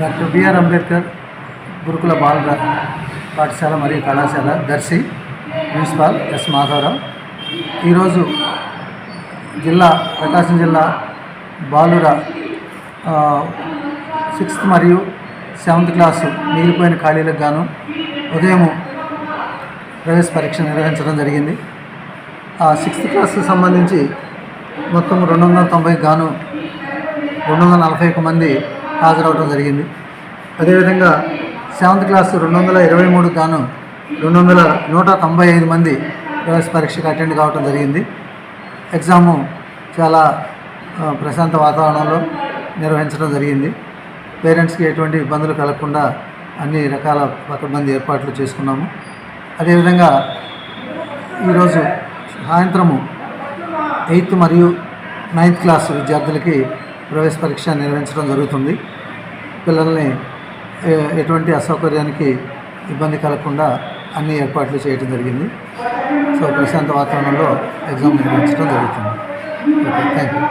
doctor BR Ambedkar గురుకుల బాలుర పాఠశాల మరియు కళాశాల దర్శి ప్రిన్సిపాల్ ఎస్ మాధవరావు. ఈరోజు జిల్లా ప్రకాశం జిల్లా బాలుర సిక్స్త్ మరియు సెవెంత్ క్లాసు మిగిలిపోయిన ఖాళీలకు గాను ఉదయం ప్రవేశ పరీక్ష నిర్వహించడం జరిగింది. ఆ సిక్స్త్ క్లాస్కి సంబంధించి మొత్తం రెండు వందల తొంభైకి గాను రెండు వందల నలభై ఒక్క మంది హాజరవడం జరిగింది. అదేవిధంగా సెవెంత్ క్లాస్ రెండు వందల ఇరవై మూడు గాను రెండు వందల నూట తొంభై ఐదు మంది ప్రవేశ పరీక్షకు అటెండ్ కావడం జరిగింది. ఎగ్జాము చాలా ప్రశాంత వాతావరణంలో నిర్వహించడం జరిగింది. పేరెంట్స్కి ఎటువంటి ఇబ్బందులు కలగకుండా అన్ని రకాల పకడ్బందీ ఏర్పాట్లు చేసుకున్నాము. అదేవిధంగా ఈరోజు సాయంత్రము ఎయిత్ మరియు నైన్త్ క్లాస్ విద్యార్థులకి ప్రవేశ పరీక్ష నిర్వహించడం జరుగుతుంది. పిల్లల్ని ఎటువంటి అసౌకర్యానికి ఇబ్బంది కలగకుండా అన్ని ఏర్పాట్లు చేయడం జరిగింది. సో ప్రశాంత వాతావరణంలో ఎగ్జామ్ నిర్వహించడం జరుగుతుంది. Okay thank you